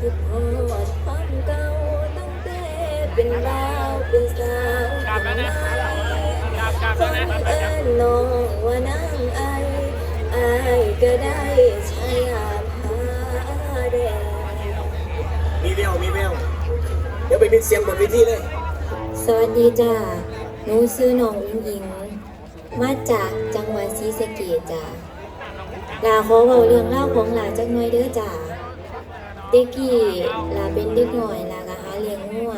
คือพอดความเก่าตั้งแต่เป็นบ่าวเป็นสาวกลับแล้วนะกลับกลับแล้วนะเอิ้นน้องว่านางไอไอายก็ได้ใช้อาภาแดงมีแววมีแววเดี๋ยวไปมิดเสียงบนเวทีเลย สวัสดีจ้าหนูชื่อน้องอุ้งอิง มาจากจังหวัดศรีสะเกษจ้าลาขอเบาเรื่องเล่าวของหลาจักหน่อยเด้อจ้า เด็กกี้ลาเป็นเด็กหน่อยลาก็หาเลี้ยงงัว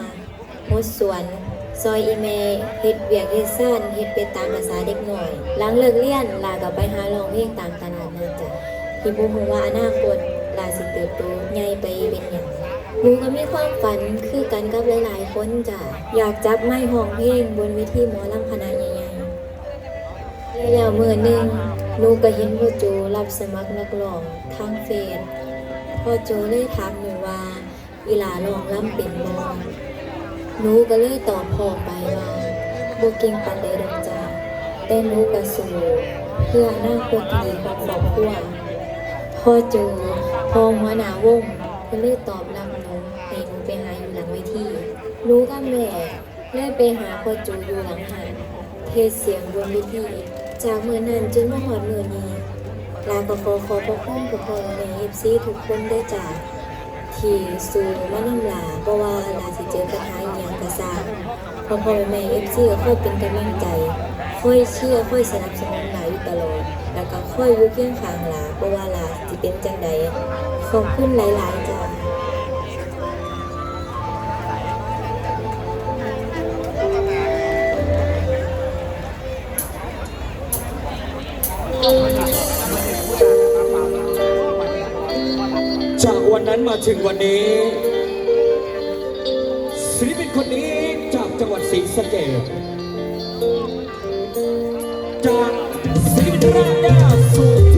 หดสวน ซอยอีเมเฮ็ดเวียกเฮ็ดซ่านเฮ็ดไปตามภาษาเด็กหน่อย หลังเลิกเรียนลาก็ไปหาร้องเพลงตามตลาดนัดจ้ะที่บ่ฮู้ว่าอนาคตลาสิเติบโตใหญ่ไปเป็นหยังหนูก็มีความฝันคือกันกับหลายๆคนจ้ะอยากจับไม้ห้องเพลงบนเวทีหมอลำคณะใหญ่ๆแล้วเมื้อหนึงหนูก็เห็นพ่อโจรับสมัครนักร้องทางเฟซ พ่อโจเลยถามหนูว่าอีหลาร้องลำเป็นบ่หนูก็เลยตอบพ่อไปว่าบเก่งปานใดดอกจ้าแต่หนูก็สู้เพื่ออนาคตที่ดีของครอบครัวพ่อโจพ่อหัวหน้าวงก็เลยตอบรับหนูให้หนูไปหาอยู่หลังเวทีหนูกับแม่เลยไปหาพ่อโจอยู่หลังหานเทศเสียงบนเวทีจากมื้อนั้นจนมาฮอดมื้อนี้ ลาก็ขอขอบพระคุณกับพ่อฟซีทุกคนด้วยจ้าที่สู่มานำลาเพราะว่าลาสิเจอปัญหาอย่างกระซาพ่อพ่อแม่เอฟซีก็ค่อยเป็นกำลังใจค่อยเชื่อค่อยสนับสนุนลาอยู่ตลอดแล้วก็ค่อยยุ่เคียงขางลาเพราะว่าลาสิเป็นจังใดขอบคุณหลาย ๆ จ้า มาถึงวันนี้ศิลปินคนนี้จากจังหวัดศรีสะเกษจากศิลปินรากหญ้าสู่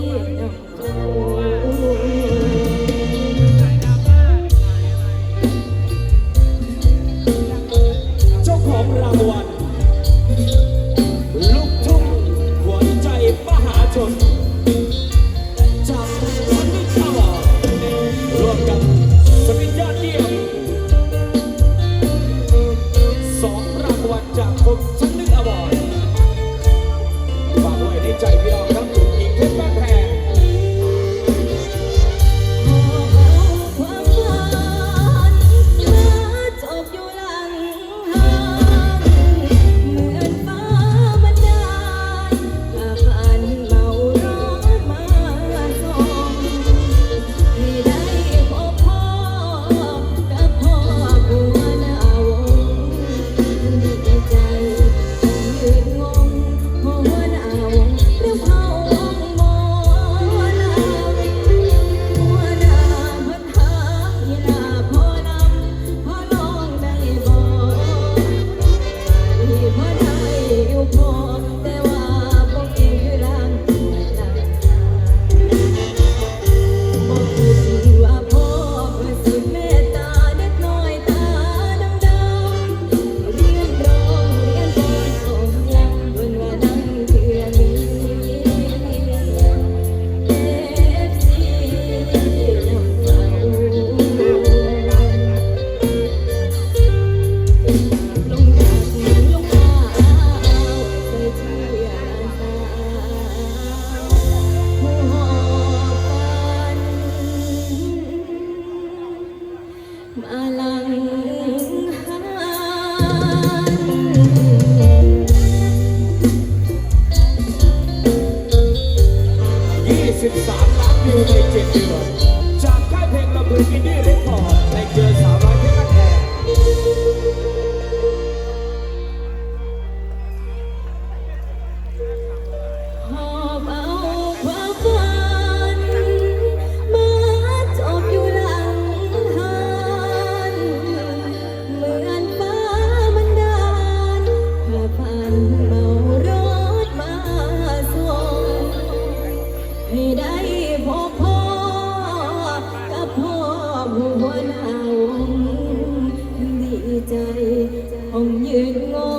Yeah.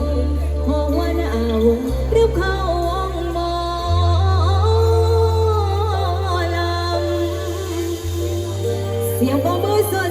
งหอวหนาวงรีบเข้าวงหมอลำเสียงของมือสด